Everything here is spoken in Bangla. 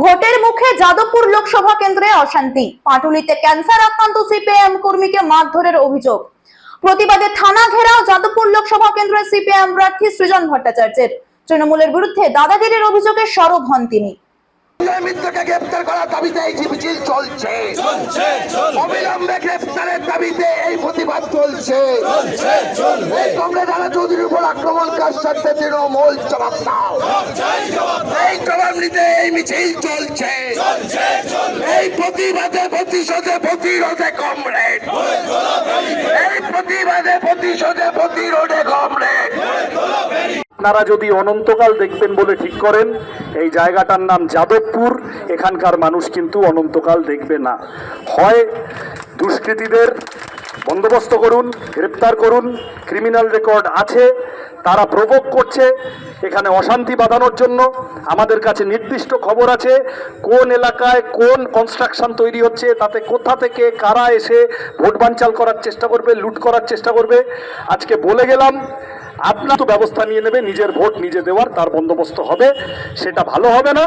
ভোটের মুখে যাদবপুর লোকসভা কেন্দ্রে অশান্তি। পাটুলিতে ক্যান্সার আক্রান্ত সিপিআইএম কর্মীকে মারধরের অভিযোগ। প্রতিবাদে থানা ঘেরাও যাদবপুর লোকসভা কেন্দ্রের সিপিআইএম প্রার্থী সৃজন ভট্টাচার্যের। তৃণমূলের বিরুদ্ধে দাদাগিরির অভিযোগে সরব হন তিনি। মিত্রকে গ্রেপ্তার করার দাবিতে এই মিছিল চলছে। অবিলম্বে গ্রেপ্তারের দাবিতে এই প্রতিবাদ চলছে। কমরেড রানা চৌধুরীর কাজ সাথে তৃণমূল জবাব দাও। এই জবাব নিতে এই মিছিল চলছে। এই প্রতিবাদে প্রতিশোধে প্রতিরোধে কমরেড। এই প্রতিবাদে প্রতিশোধে প্রতিরোধে কমরেড। আপনারা যদি অনন্তকাল দেখবেন বলে ঠিক করেন, এই জায়গাটার নাম যাদবপুর, এখানকার মানুষ কিন্তু অনন্তকাল দেখবে না। হয় দুষ্কৃতীদের বন্দোবস্ত করুন, গ্রেপ্তার করুন ক্রিমিনাল রেকর্ড আছে, তারা প্রভোগ করছে, এখানে অশান্তি বাঁধানোর জন্য আমাদের কাছে নির্দিষ্ট খবর আছে, কোন এলাকায় কোন কনস্ট্রাকশন তৈরি হচ্ছে, তাতে কোথা থেকে কারা এসে ভোট বানচাল করার চেষ্টা করবে, লুট করার চেষ্টা করবে। আজকে বলে গেলাম, আপনার তো ব্যবস্থা নিয়ে নেবে, নিজের ভোট নিজে দেওয়ার, তার বন্দোবস্ত হবে, সেটা ভালো হবে না।